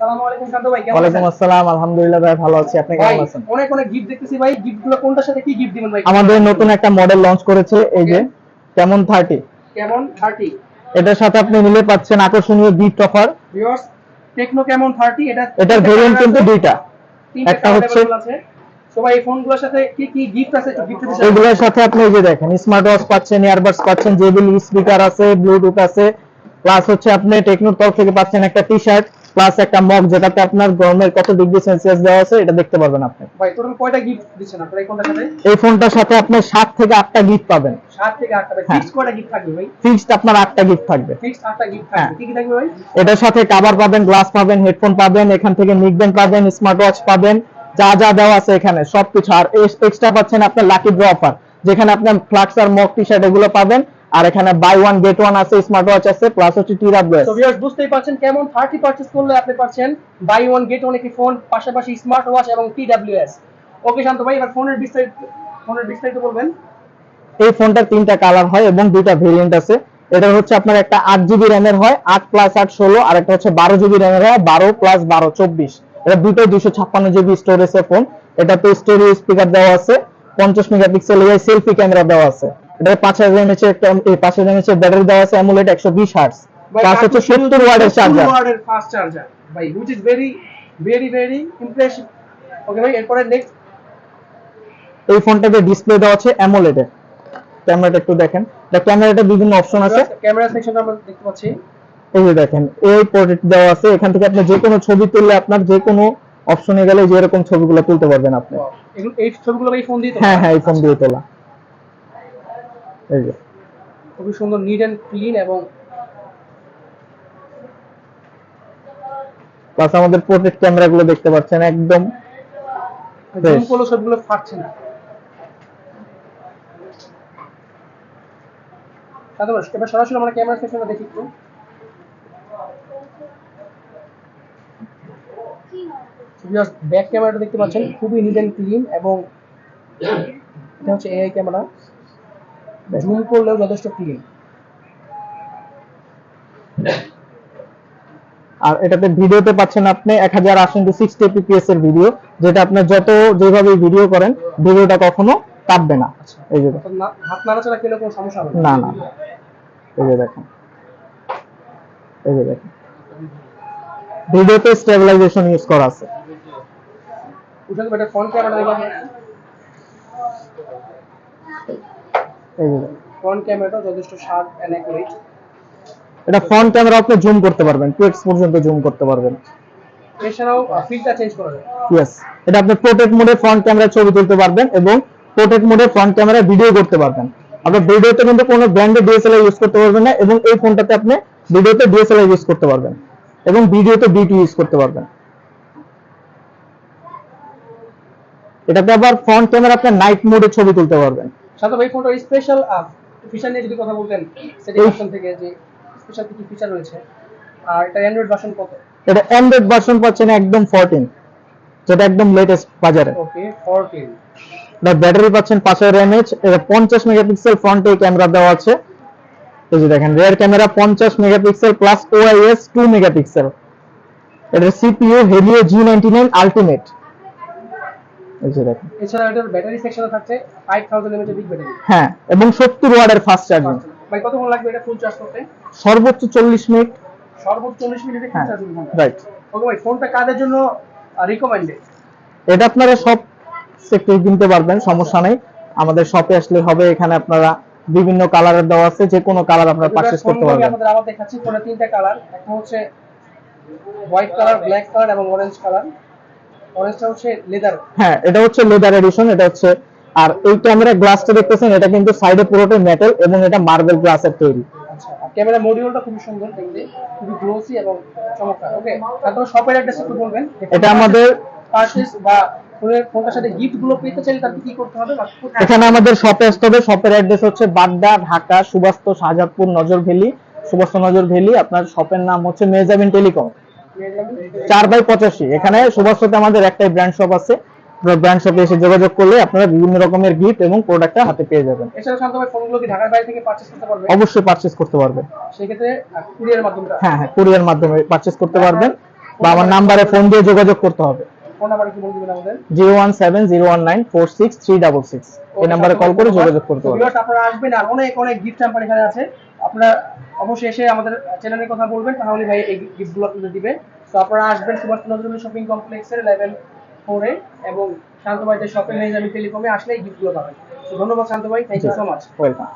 ওয়ালাইকুম আছেন? আসসালাম আলহামদুলিল্লাহ ভাই ভালো আছি। আপনি কেমন আছেন? অনেক অনেক গিফট দেখতেছি ভাই। গিফট কোনটার সাথে কি গিফট দিবেন ভাই? আমাদের নতুন একটা মডেল লঞ্চ করেছে এই যে কেমন থার্টি কেমন 30 এটার সাথে আপনি নিলে পাচ্ছেন আকর্ষণীয় গিফট অফার ভিউয়ার্স টেকনো কেমন 30 এটা এটার ভেরিয়েন্ট কিন্তু দুইটা। একটা হচ্ছে- সবাই এই ফোনগুলোর সাথে কি কি গিফট আছে একটু গিফট দিতে এগুলোর সাথে আপনি এই যে দেখেন স্মার্ট ওয়াচ পাচ্ছেন ইয়ারবাডস পাচ্ছেন জেবিল স্পিকার আছে ব্লুটুথ আছে। প্লাস হচ্ছে আপনি টেকনোর তরফ থেকে পাচ্ছেন একটা টি শার্ট প্লাস একটা মগ যেটাতে আপনার গরমের কত ডিগ্রি সেলসিয়াস দেওয়া আছে এটা দেখতে পারবেন আপনি। ভাই টোটাল কয়টা গিফট দিচ্ছেন আপনারা এই কোনটার সাথে? এই ফোনটার সাথে আপনি সাত থেকে আটটা গিফট পাবেন। 7 থেকে 8টা ভাই হ্যাঁ। কয়টা গিফট থাকবে ভাই? ফিক্সড আপনার আটটা গিফট থাকবে। ফিক্স 8টা গিফট হ্যাঁ। থাকবে কি কি থাকবে ভাই? এটার সাথে কভার পাবেন গ্লাস পাবেন হেডফোন পাবেন এখান থেকে নিকবেন পাবেন স্মার্ট ওয়াচ পাবেন যা যা দেওয়া আছে এখানে সবকিছু। আর এক্সট্রা পাচ্ছেন আপনার লাকি ড্র অফার যেখানে আপনার ফ্লাক্স আর মগ টি শার্ট এগুলো পাবেন। আর এখানে বাই ওয়ান গেট ওয়ান আছে স্মার্ট ওয়াচ আছে প্লাস হচ্ছে টিরাবলেস তো ভিউয়ার্স বুঝতেই পারছেন কেমন 30 পারচেজ করলে আপনি পাচ্ছেন বাই ওয়ান গেট ওয়ান একটি ফোন পাশাপাশি স্মার্ট ওয়াচ এবং টিডব্লিউএস ওকে শান্ত ভাই এবার ফোনের বিস্তারিত ফোনের বিস্তারিত বলবেন। এই ফোনটার তিনটা কালার হয় এবং দুইটা ভেরিয়েন্ট আছে। এটা হচ্ছে আপনার একটা আট জিবি র্যামের হয় আট প্লাস আট ষোলো আর একটা হচ্ছে বারো জিবি র্যামের হয় বারো প্লাস বারো চব্বিশ। এটা দুটো দুশো ছাপ্পান্ন জিবি স্টোরেজের ফোন এটাতে স্টোরেজ স্পিকার দেওয়া আছে পঞ্চাশ মেগাপিক্সেল এর সেলফি ক্যামেরা দেওয়া আছে। এটা পাঁচ হাজার এমএচ একটা এই পাঁচ হাজার এমএচ ব্যাটারি দেওয়া আছে অ্যামুলেট একশো বিশ হার্টস প্লাস হচ্ছে সত্তর ওয়ার্ডের চার্জার ওয়ার্ডের ফাস্ট চার্জার ভাই which is very very very impressive okay ভাই এরপরে নেক্সট এই ফোনটাতে ডিসপ্লে দেওয়া আছে অ্যামোলেডের ক্যামেরাটা একটু দেখেন। ক্যামেরাটা বিভিন্ন অপশন আছে। ক্যামেরা সেকশন আমরা দেখতে পাচ্ছি। এই যে দেখেন এই পোর্ট্রেট দেওয়া আছে। এখান থেকে আপনি যে কোনো ছবি তুললে আপনার যে কোনো অপশনে গেলে যে এরকম ছবিগুলো তুলতে পারবেন আপনি। এই ছবিগুলো ভাই ফোন দিয়ে হ্যাঁ হ্যাঁ এই ফোন দিয়ে তোলা। এই যে। খুবই সুন্দর নিট এন্ড ক্লিন এবং প্লাস আমাদের পোর্ট্রেট ক্যামেরাগুলো দেখতে পাচ্ছেন একদম জুম। করলে সবগুলো ফাটছে না। তাহলে এবার সরাসরি আমরা ক্যামেরা সেকশনটা দেখি একটু। ব্যাক ক্যামেরাটা দেখতে পাচ্ছেন খুবই নিট এন্ড ক্লিন এবং এটা হচ্ছে এআই ক্যামেরা। জুম করলেও যথেষ্ট ক্লিন আর এটাতে ভিডিওতে পাচ্ছেন আপনি এক হাজার আশি ইন্টু সিক্সটি এপিপিএস এর ভিডিও যেটা আপনার যত যেভাবে ভিডিও করেন ভিডিওটা কখনো কাঁপবে না। এই যে দেখেন। হাত নাড়াচাড়া কোনো সমস্যা হবে না। না এই যে দেখেন। এই যে দেখেন। ভিডিওতে স্টেবিলাইজেশন ইউজ করা আছে। ফ্রন্ট ক্যামেরা ফ্রন্ট ক্যামেরাটা যথেষ্ট শার্প এন্ড অ্যাকুরেট এটা ফ্রন্ট ক্যামেরা আপনি জুম করতে পারবেন টু এক্স পর্যন্ত জুম করতে পারবেন। এছাড়াও ফিল্টার চেঞ্জ করা যায়। ইয়েস এটা আপনি পোর্ট্রেট মোডে ফ্রন্ট ক্যামেরায় ছবি তুলতে পারবেন এবং পোর্ট্রেট মোডে ফ্রন্ট ক্যামেরায় ভিডিও করতে পারবেন। আপনার ভিডিওতে কিন্তু কোনো ব্র্যান্ডের ডিএসএলআর ইউজ করতে পারবেন না এবং এই ফোনটাতে আপনি ভিডিওতে ডিএসএলআর ইউজ করতে পারবেন এবং ভিডিওতে ডিটি ইউজ করতে পারবেন। এটাতে আবার ফ্রন্ট ক্যামেরা আপনি নাইট মোডে ছবি তুলতে পারবেন। সাথে ভাই ফোনটার স্পেশাল ফিচার নিয়ে যদি কথা বলতেন সেটিং অপশন থেকে যে স্পেশাল কি ফিচার রয়েছে। আর এটা অ্যান্ড্রয়েড ভার্সন কত? এটা অ্যান্ড্রয়েড ভার্সন পাচ্ছেন একদম 14 যেটা একদম লেটেস্ট বাজারে। ওকে 14 এটা ব্যাটারি পাচ্ছেন পাঁচ হাজার এটা পঞ্চাশ মেগাপিক্সেল ফ্রন্টে ক্যামেরা দেওয়া আছে। এই যে দেখেন রিয়ার ক্যামেরা পঞ্চাশ megapixel plus OIS two megapixel এটা CPU Helio G ninety nine ultimate এই যে দেখেন। এছাড়া এটার ব্যাটারি সেকশনে থাকছে 5000 এমএএইচ বিগ ব্যাটারি হ্যাঁ এবং সত্তর ওয়াটের ফাস্ট চার্জিং ভাই কতক্ষণ লাগবে এটা ফুল চার্জ করতে? সর্বোচ্চ চল্লিশ মিনিট সর্বোচ্চ 40 মিনিটে ফুল চার্জ হবে। রাইট ওকে ভাই ফোনটা কাদের জন্য রিকমেন্ডেড এটা আপনারা সব সেক্টর কিনতে পারবেন সমস্যা নেই। আমাদের শপে আসলে হবে এখানে আপনারা বিভিন্ন কালারের দেওয়া আছে যে কোনো কালার আপনারা পারচেজ করতে পারবেন। আমাদের আবার দেখাচ্ছি ফোনে তিনটা কালার একটা হচ্ছে হোয়াইট কালার ব্ল্যাক কালার এবং অরেঞ্জ কালার অরেঞ্জটা হচ্ছে লেদার হ্যাঁ এটা হচ্ছে লেদার এডিশন এটা হচ্ছে আর এই ক্যামেরা গ্লাসটা দেখতেছেন এটা কিন্তু সাইডে পুরোটাই মেটাল এবং এটা মার্বেল গ্লাসের তৈরি। ক্যামেরা মডিউলটা খুবই সুন্দর দেখতে খুবই গ্লোসি এবং চমৎকার। ওকে শপের অ্যাড্রেস একটু বলবেন? এটা আমাদের পারচেজ বা ফোনটার সাথে গিফটগুলো পেতে চাইলে তাকে কি করতে হবে এখানে আমাদের শপে আসতে হবে। শপের অ্যাড্রেস হচ্ছে বাড্ডা ঢাকা সুবাস্ত শাহজাদপুর নজর ভ্যালি সুবাস্ত নজর ভ্যালি আপনার শপের নাম হচ্ছে মেজাবিন টেলিকম? চার বাই পঁচাশি। এখানে সুবাস্ততে আমাদের একটাই ব্র্যান্ড শপ আছে। ব্র্যান্ড শপে এসে যোগাযোগ করলে আপনারা বিভিন্ন রকমের গিফট এবং প্রোডাক্টটা হাতে পেয়ে যাবেন। এছাড়া শান্ত ভাই ফোনগুলো কি ঢাকার বাইরে থেকে পারচেজ করতে পারবে? অবশ্যই পারচেজ করতে পারবেন। সেক্ষেত্রে কুরিয়ার মাধ্যমে হ্যাঁ হ্যাঁ কুরিয়ার মাধ্যমে পারচেজ করতে পারবেন বা আমার নাম্বারে ফোন দিয়ে যোগাযোগ করতে হবে। ফোন নাম্বার কি বলে দিবেন আমাদের? Zero one seven zero one nine four six three double six এই নাম্বারে কল করে যোগাযোগ করতে হবে আপনারা আসবেন আর অনেক অনেক গিফট হ্যাম্পার এখানে আছে। আপনারা অবশ্যই এসে আমাদের চ্যানেলের কথা বলবেন তাহলে ভাই এই গিফটগুলো আপনাদের দিবে। তো আপনারা আসবেন সুভাষ নজরুল শপিং কমপ্লেক্সের লেভেল ফোরে এবং শান্ত ভাইদের শপিং নেই আমি টেলিকমে আসলে এই গিফটগুলো পাবেন। তো ধন্যবাদ শান্ত ভাই thank you so much welcome